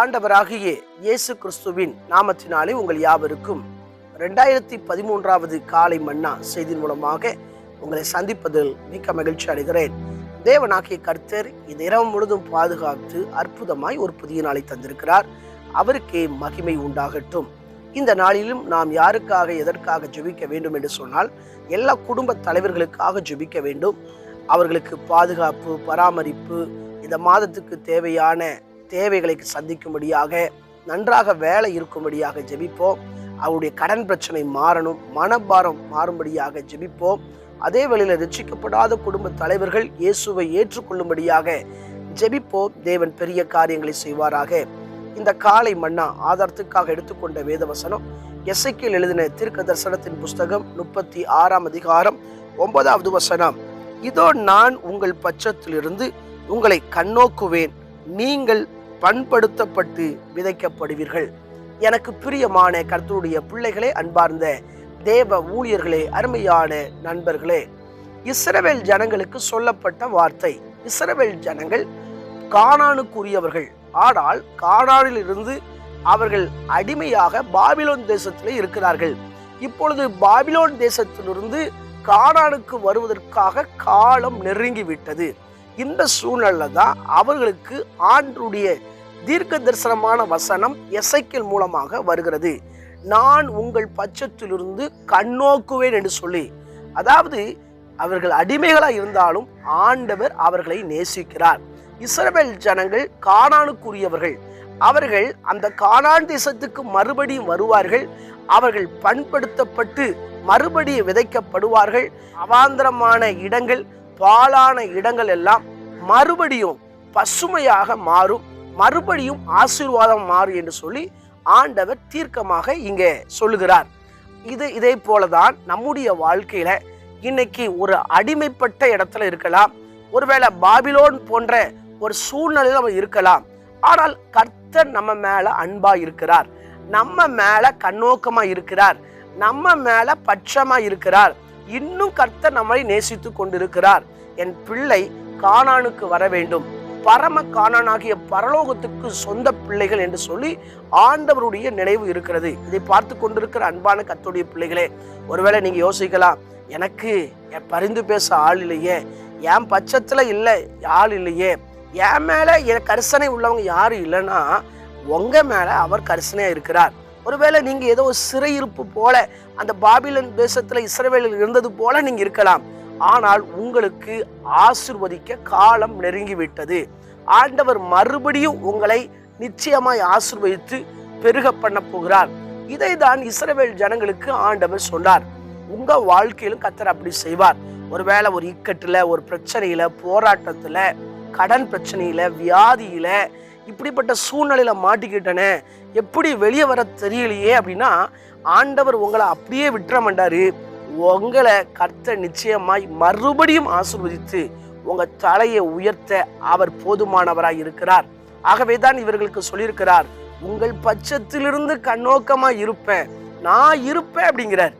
ஆண்டவராகிய இயேசு கிறிஸ்துவின் நாமத்தினாலே உங்கள் யாவருக்கும் ரெண்டாயிரத்தி பதிமூன்றாவது காலை மன்னா செய்தி மூலமாக உங்களை சந்திப்பதில் மிக்க மகிழ்ச்சி அடைகிறேன். தேவனாகிய கர்த்தர் இந்த இரவு முழுதும் பாதுகாத்து அற்புதமாய் ஒரு புதிய நாளை தந்திருக்கிறார். அவருக்கே மகிமை உண்டாகட்டும். இந்த நாளிலும் நாம் யாருக்காக எதற்காக ஜெபிக்க வேண்டும் என்று சொன்னால் எல்லா குடும்ப தலைவர்களுக்காக ஜெபிக்க வேண்டும். அவர்களுக்கு பாதுகாப்பு பராமரிப்பு இந்த மாதத்துக்கு தேவையான தேவைகளை சந்திக்கும்படியாக நன்றாக வேலை இருக்கும்படியாக ஜெபிப்போம். அவருடைய கடன் பிரச்சனை மாறணும் மனபாரம் மாறும்படியாக ஜெபிப்போம். அதே வேளையில் ரட்சிக்கப்படாத குடும்ப தலைவர்கள் இயேசுவை ஏற்றுக்கொள்ளும்படியாக ஜெபிப்போம். தேவன் பெரிய காரியங்களை செய்வாராக. இந்த காலை மன்னா ஆதாரத்துக்காக எடுத்துக்கொண்ட வேதவசனம் எஸ்ஐக்கில் எழுதின தீர்க்க தரிசனத்தின் புஸ்தகம் முப்பத்தி ஆறாம் அதிகாரம் ஒன்பதாவது வசனம். இதோ நான் உங்கள் பட்சத்திலிருந்து உங்களை கண்ணோக்குவேன். நீங்கள் பண்படுத்தப்பட்டு விதைக்கப்படுவீர்கள். எனக்கு பிரியமான கர்த்தருடைய பிள்ளைகளே அன்பார்ந்த தேவ ஊழியர்களே அருமையான நண்பர்களே இஸ்ரவேல் ஜனங்களுக்கு சொல்லப்பட்ட வார்த்தை இஸ்ரவேல் ஜனங்கள் காணானுக்குரியவர்கள் ஆனால் கானானில் இருந்து அவர்கள் அடிமையாக பாபிலோன் தேசத்திலே இருக்கிறார்கள். இப்பொழுது பாபிலோன் தேசத்திலிருந்து காணானுக்கு வருவதற்காக காலம் நெருங்கி விட்டது இந்த சூழ்நிலை தான் அவர்களுக்கு ஆண்டுடைய தீர்க்க தரிசனமான வசனம் எசைக்கல் மூலமாக வருகிறது. நான் உங்கள் பட்சத்திலிருந்து கண்ணோக்குவேன் என்று சொல்லி அதாவது அவர்கள் அடிமைகளாக இருந்தாலும் ஆண்டவர் அவர்களை நேசிக்கிறார். இஸ்ரவேல் ஜனங்கள் காணானுக்குரியவர்கள் அவர்கள் அந்த காணான் தேசத்துக்கு மறுபடியும் வருவார்கள். அவர்கள் பண்படுத்தப்பட்டு மறுபடியும் விதைக்கப்படுவார்கள். அவாந்தரமான இடங்கள் பாலான இடங்கள் எல்லாம் மறுபடியும் பசுமையாக மாறும் மறுபடியும் ஆசீர்வாதம் மாறும் என்று சொல்லி ஆண்டவர் தீர்க்கமாக இங்கே சொல்லுகிறார். இது இதே போலதான் நம்முடைய வாழ்க்கையில இன்னைக்கு ஒரு அடிமைப்பட்ட இடத்துல இருக்கலாம் ஒருவேளை பாபிலோன் போன்ற ஒரு சூழ்நிலையில் நம்ம இருக்கலாம் ஆனால் கர்த்தர் நம்ம மேல அன்பா இருக்கிறார். நம்ம மேல கண்ணோக்கமா இருக்கிறார். நம்ம மேல பட்சமா இருக்கிறார். இன்னும் கர்த்தர் நம்மை நேசித்து கொண்டிருக்கிறார். என் பிள்ளை காணானுக்கு வர வேண்டும். பரம காணானாகிய பரலோகத்துக்கு சொந்த பிள்ளைகள் என்று சொல்லி ஆண்டவருடைய நினைவு இருக்கிறது. இதை பார்த்து கொண்டிருக்கிற அன்பான கத்துடைய பிள்ளைகளே ஒருவேளை நீங்கள் யோசிக்கலாம் எனக்கு என் பரிந்து பேச ஆள் இல்லையே என் பட்சத்தில் இல்லை ஆள் இல்லையே என் மேலே என் கரிசனை உள்ளவங்க யாரும் இல்லைன்னா உங்கள் மேலே அவர் கரிசனையாக இருக்கிறார். ஒருவேளை நீங்கள் ஏதோ ஒரு சிறையிருப்பு போல அந்த பாபிலன் தேசத்தில் இஸ்ரவேலில் இருந்தது போல நீங்கள் இருக்கலாம். ஆனால் உங்களுக்கு ஆசிர்வதிக்க காலம் நெருங்கி விட்டது ஆண்டவர் மறுபடியும் உங்களை நிச்சயமாய் ஆசிர்வதித்து பெருக பண்ண போகிறார். இதை தான் இஸ்ரவேல் ஜனங்களுக்கு ஆண்டவர் சொன்னார். உங்கள் வாழ்க்கையிலும் கத்தர் அப்படி செய்வார். ஒருவேளை ஒரு இக்கட்டில் ஒரு பிரச்சனையில் போராட்டத்தில் கடன் பிரச்சனையில் வியாதியில் இப்படிப்பட்ட சூழ்நிலையில மாட்டிக்கிட்டனே? எப்படி வெளியே வர தெரியலையே அப்படின்னா ஆண்டவர் உங்களை அப்படியே விட்டுற மாட்டாரு. உங்களை கர்த்த நிச்சயமாய் மறுபடியும் ஆசிர்வதித்து உங்க தலையை உயர்த்த அவர் போதுமானவராய் இருக்கிறார். ஆகவே தான் இவர்களுக்கு சொல்லியிருக்கிறார் உங்கள் பட்சத்திலிருந்து கண்ணோக்கமா இருப்பேன். நான் இருப்பேன் அப்படிங்கிறார்.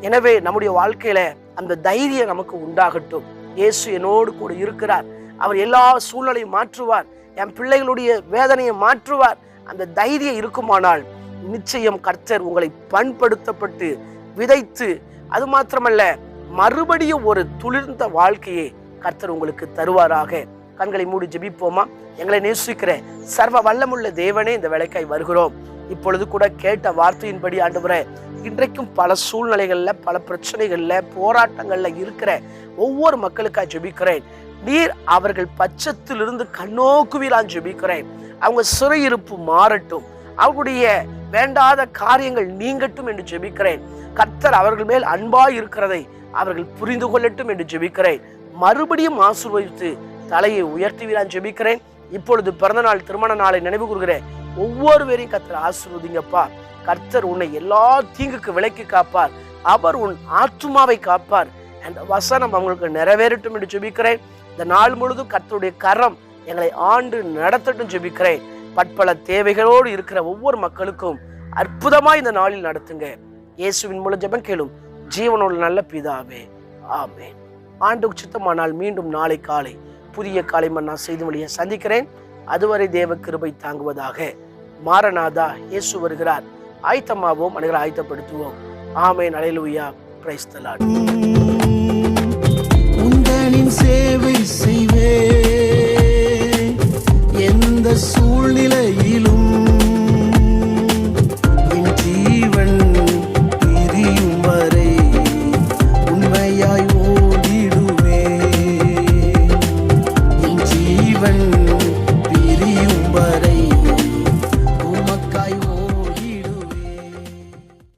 எனவே நம்முடைய வாழ்க்கையில அந்த தைரியம் நமக்கு உண்டாகட்டும். இயேசு என்னோடு கூட இருக்கிறார். அவர் எல்லா சூழ்நிலையும் மாற்றுவார். என் பிள்ளைகளுடைய வேதனையை மாற்றுவார். அந்த தைரியம் இருக்குமானால் நிச்சயம் கர்த்தர் உங்களை பண்படுத்தப்பட்டு விதைத்து அது மாத்திரமல்ல மறுபடியும் ஒரு துளிர்ந்த வாழ்க்கையை கர்த்தர் உங்களுக்கு தருவாராக. கண்களை மூடி ஜெபிப்போமா? எங்களை நேசிக்கிற சர்வ வல்லமுள்ள தேவனே இந்த வேலைக்காய் வருகிறோம். இப்பொழுது கூட கேட்ட வார்த்தையின்படி ஆண்டவரே இன்றைக்கும் பல சூழ்நிலைகளில் பல பிரச்சனைகளில் போராட்டங்களில் இருக்கிற ஒவ்வொரு மக்களுக்காக ஜெபிக்கிறேன். நீர் அவர்கள் பட்சத்திலிருந்து கண்ணோக்குவிலான் ஜெபிக்கிறேன். அவங்க சிறையிருப்பு மாறட்டும். அவர்களுடைய வேண்டாத காரியங்கள் நீங்கட்டும் என்று ஜெபிக்கிறேன். கர்த்தர் அவர்கள் மேல் அன்பாய் இருக்கிறதை அவர்கள் புரிந்து கொள்ளட்டும் என்று ஜெபிக்கிறேன். மறுபடியும் ஆசீர்வதித்து தலையை உயர்த்துவீரான் ஜெபிக்கிறேன். இப்பொழுது பிறந்த நாள் திருமண நாளை நினைவு கூறுகிறேன். ஒவ்வொருவரையும் கர்த்தர் ஆசீர்வதிங்கப்பா. கர்த்தர் உன்னை எல்லா தீங்குக்கு விலக்கி காப்பார். அவர் உன் ஆத்துமாவை காப்பார். அந்த வசனம் அவங்களுக்கு நிறைவேறட்டும் என்று ஜெபிக்கிறேன். இந்த நாள் முழுதும் கர்த்தருடைய கரம் எங்களை ஆண்டு நடத்தட்டும் ஜெபிக்கிறேன். பட்பல தேவைகளோடு இருக்கிற ஒவ்வொரு மக்களுக்கும் அற்புதமாக இந்த நாளில் நடத்துங்க. இயேசுவின் மூலம் ஜெபம் கேளும். ஜீவனோட நல்ல பிதாவே. ஆமே ஆண்டு சித்தமானால் மீண்டும் நாளை காலை புதிய காலை மன்னா செய்து வழியை சந்திக்கிறேன். அதுவரை தேவ கிருபை தாங்குவதாக மாரநாதா இயேசு வருகிறார். ஆயத்தமாவோம் அனைவரை ஆயத்தப்படுத்துவோம். ஆமே நலையிலுயா பிரைஸ்தலாட் சேவை செய்வே எந்த சூழ்நிலையிலும் என் ஜீவன் பிரியும் வரை உண்மையாய் ஓடிடுவே என் ஜீவன்